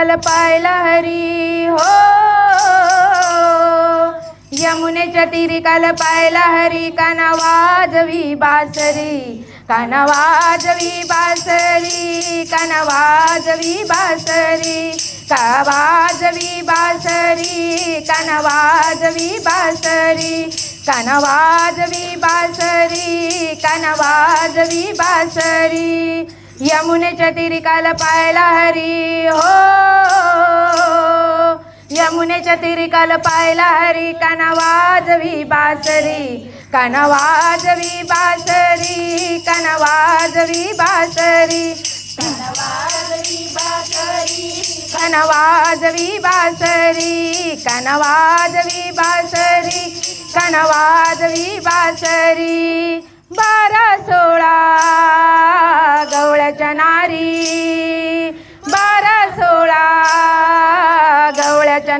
काल पायला हरी हो. यमुनेच्या तिरी काल पायला हरी काना वाजवी बासरी काना वाजवी बासरी काना वाजवी बासरी का वाजवी बासरी काना वाजवी बासरी काना वाजवी बासरी काना वाजवी बासरी. यमुनेच्या तिरिकाल पायला हरी हो. यमुनेच्या तिरिकाल पायला हरी काना वाजवी बासरी काना वाजवी बासरी काना वाजवी बासरी. कनवाजवी बासरी कनवाजवी बासरी कनवाजवी बासरी बासरी. बारा सोळा.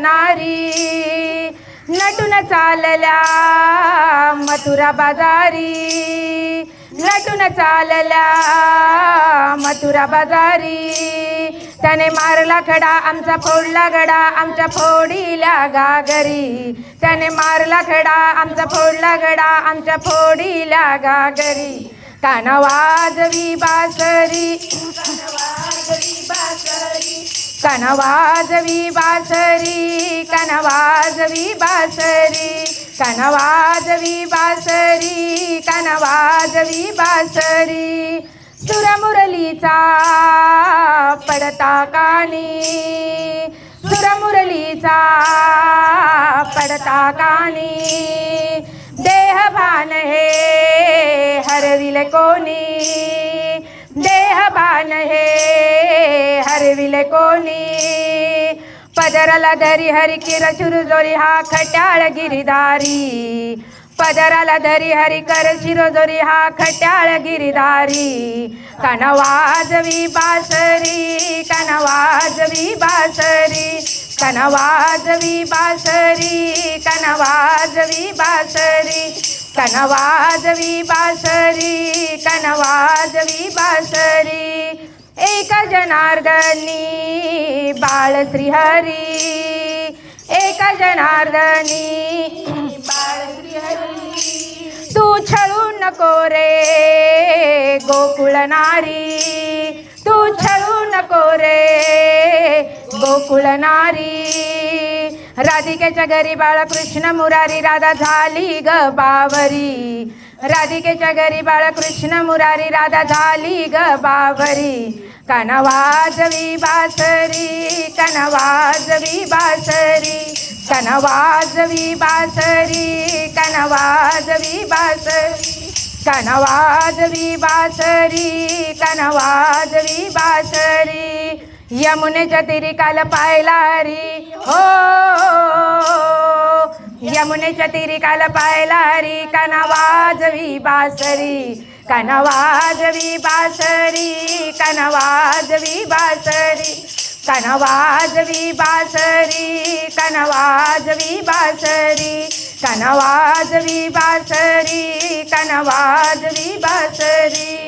नारी नटून चालल्या मथुरा बाजारी. नटून चालल्या मथुरा बाजारी. त्याने मारला खडा आमचा फोडला गडा आमच्या फोडीला गागरी. त्याने मारला खडा आमचा फोडला गडा आमच्या फोडीला गागरी. काना वाजवी बासरी. कनवाजवी बासरी कनवाजवी वाजवी बासरी कनवाजवी बासरी कनवाजवी वाजवी बासरी. वाजवी बासरी सुरमुरलीचा पडता कानी सुरमुरलीचा पडता कानी. देहभान हे हरविल कोणी देहभान हे हरविल कोणी पदराला धरी हरी किर जोरी हा खट्याळ गिरिधारी. पदराला धरी हरी कर शिरोजोरी हा खट्याळ गिरिधारी. कनवाजवी बासरी कन वाजवी बासरी कनवाजवी बासरी कन वाजवी बासरी कनवाजवी बासरी कन वाजवी बासरी. एक जनार्दनी बाळ श्रीहरी. एक जनार्दनी बाळ श्रीहरी. तू छळू नको रे गोकुळ नारी. तू छळू नको रे गोकुळ नारी. राधिकेच्या घरी बाळकृष्ण मुरारी राधा झाली ग बावरी. राधिकेच्या घरी बाळकृष्ण मुरारी राधा झाली ग बावरी. कनवाजवी बासरी कनवाजवी बासरी कनवाजवी बासरी कनवाजवी बासरी कनवाजवी बासरी कनवाजवी बासरी यमुनेच्या तिरी काल पायला हरी हो यमुनेच्या तिरी काल पायला हरी बासरी कनवाजवी बासरी कनवाजवी बासरी कनवाजवी बासरी कनवाजवी बासरी कनवाजवी बासरी कनवाजवी बासरी.